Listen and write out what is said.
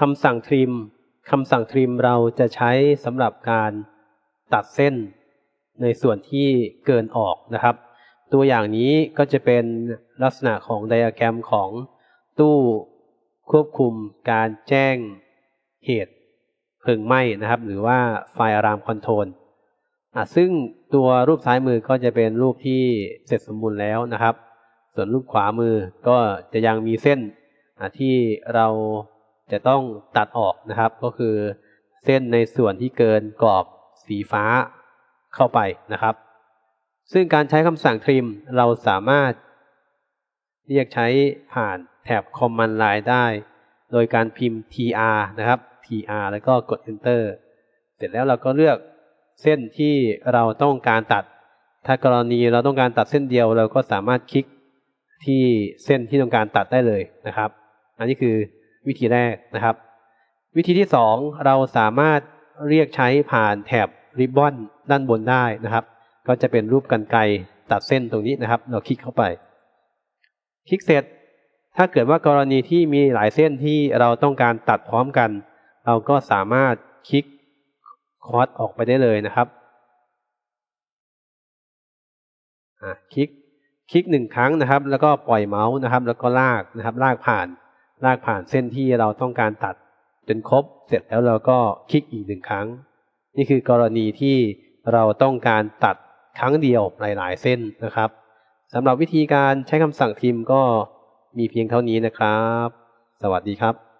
คำสั่งทริมคำสั่งทริมเราจะใช้สำหรับการตัดเส้นในส่วนที่เกินออกนะครับ ตัวอย่างนี้ก็จะเป็นลักษณะของไดอะแกรมของตู้ควบคุมการแจ้งเหตุเพลิงไหม้นะครับ หรือว่าไฟอะรามคอนโทรลอะซึ่งตัวรูปซ้ายมือก็จะเป็นรูปที่เสร็จสมบูรณ์แล้วนะครับ ส่วนรูปขวามือก็จะยังมีเส้นอะที่เรา จะต้องตัดออกนะครับ ก็คือเส้นในส่วนที่เกินกรอบสีฟ้าเข้าไปนะครับ ซึ่งการใช้คำสั่งทริมเราสามารถ เรียกใช้ผ่านแถบ Command Line ได้ โดยการพิมพ์ tr นะครับ tr แล้วก็กด enter เสร็จแล้วเราก็เลือกเส้นที่เราต้องการตัด ถ้ากรณีเราต้องการตัดเส้นเดียวเราก็สามารถคลิกที่เส้นที่ต้องการตัดได้เลยนะครับ อันนี้คือ วิธีแรกนะครับ วิธีที่สองเราสามารถเรียกใช้ผ่านแถบริบบอนด้านบนได้นะครับ ก็จะเป็นรูปกันไกรตัดเส้นตรงนี้นะครับ เราคลิกเข้าไป คลิกเสร็จ ถ้าเกิดว่ากรณีที่มีหลายเส้นที่เราต้องการตัดพร้อมกัน เราก็สามารถคลิกคอร์สออกไปได้เลยนะครับคลิกคลิกหนึ่งครั้งนะครับ แล้วก็ปล่อยเมาส์นะครับ แล้วก็ลากนะครับ ลากผ่าน ลากผ่านเส้นที่เราต้องการตัดจนครบ เสร็จแล้วเราก็คลิกอีกหนึ่งครั้ง นี่คือกรณีที่เราต้องการตัดครั้งเดียวหลาย ๆ เส้นนะครับสำหรับวิธีการใช้คำสั่งทิมก็มีเพียงเท่านี้นะครับ สวัสดีครับ